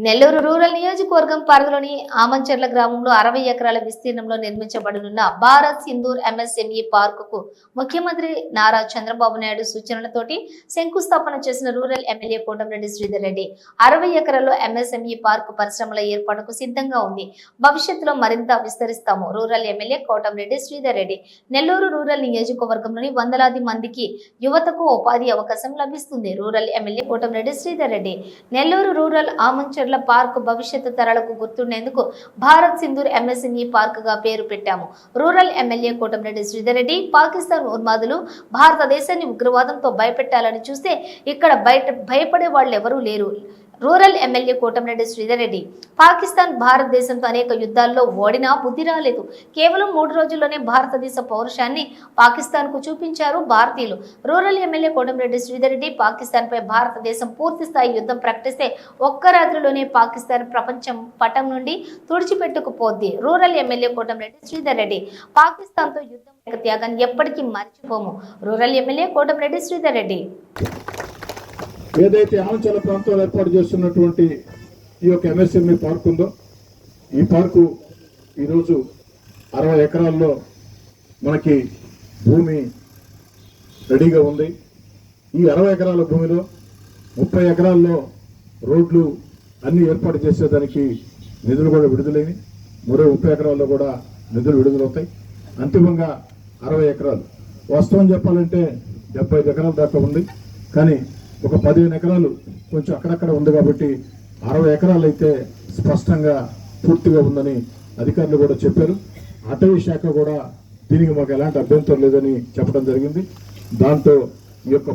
Nellore rural నియోజకవర్గం పరిధిలోని ఆమంచెర్ల గ్రామంలో అరవై ఎకరాల విస్తీర్ణంలో నిర్మించబడనున్న భారత్ సింధూర్ ఎంఎస్ఎంఈ పార్కుకు ముఖ్యమంత్రి నారా చంద్రబాబు నాయుడు సూచనలతోటి శంకుస్థాపన చేసిన రూరల్ ఎమ్మెల్యే కోటంరెడ్డి శ్రీధర్ రెడ్డి అరవై ఎకరాల్లో ఎంఎస్ఎంఈ పార్కు పరిశ్రమల ఏర్పాటుకు సిద్ధంగా ఉంది. భవిష్యత్తులో మరింత విస్తరిస్తాము. Rural MLA Kotamreddy Sridhar Reddy. Nellore rural నియోజకవర్గంలోని వందలాది మందికి యువతకు ఉపాధి అవకాశం లభిస్తుంది. Rural MLA Kotamreddy Sridhar Reddy. Nellore rural Amancherla park భవిష్యత్తు తరాలకు గుర్తుండేందుకు భారత్ సింధూర్ ఎంఎస్ఎంఈ పార్క్గా పేరు పెట్టాము. రూరల్ ఎమ్మెల్యే కోటంరెడ్డి శ్రీధర్ రెడ్డి పాకిస్తాన్ ఉన్మాదులు భారతదేశాన్ని ఉగ్రవాదంతో భయపెట్టాలని చూస్తే ఇక్కడ బయట భయపడే వాళ్ళు ఎవరూ లేరు. Rural MLA Kotamreddy Sridhar Reddy. Pakistan భారతదేశంతో అనేక యుద్ధాల్లో ఓడినా బుద్ధి రాలేదు. కేవలం మూడు రోజుల్లోనే భారతదేశ పౌరుషాన్ని పాకిస్తాన్కు చూపించారు భారతీయులు. రూరల్ ఎమ్మెల్యే కోటంరెడ్డి శ్రీధర్ రెడ్డి పాకిస్తాన్ పై భారతదేశం పూర్తి స్థాయి యుద్ధం ప్రకటిస్తే ఒక్క రాత్రిలోనే పాకిస్తాన్ ప్రపంచం పటం నుండి తుడిచిపెట్టుకుపోద్ది. Rural MLA Kotamreddy Sridhar Reddy. పాకిస్తాన్తో యుద్ధం త్యాగాన్ని ఎప్పటికీ మర్చిపోము. Rural MLA Kotamreddy Sridhar Reddy. ఏదైతే ఆంచల ప్రాంతంలో ఏర్పాటు చేస్తున్నటువంటి ఈ యొక్క ఎంఎస్ఎంఈ పార్క్ ఉందో ఈ పార్కు ఈరోజు అరవై ఎకరాల్లో మనకి భూమి రెడీగా ఉంది. ఈ అరవై ఎకరాల భూమిలో ముప్పై ఎకరాల్లో రోడ్లు అన్నీ ఏర్పాటు చేసేదానికి నిధులు కూడా విడుదలైనవి. మరో ముప్పై ఎకరాల్లో కూడా నిధులు విడుదలవుతాయి. అంతిమంగా అరవై ఎకరాలు. వాస్తవం చెప్పాలంటే డెబ్బై ఐదు ఎకరాల దాకా ఉంది. కానీ ఒక పదిహేను ఎకరాలు కొంచెం అక్కడక్కడ ఉంది కాబట్టి అరవై ఎకరాలు అయితే స్పష్టంగా పూర్తిగా ఉందని అధికారులు కూడా చెప్పారు. అటవీ శాఖ కూడా దీనికి మాకు ఎలాంటి అభ్యంతరం లేదని చెప్పడం జరిగింది. దాంతో ఈ యొక్క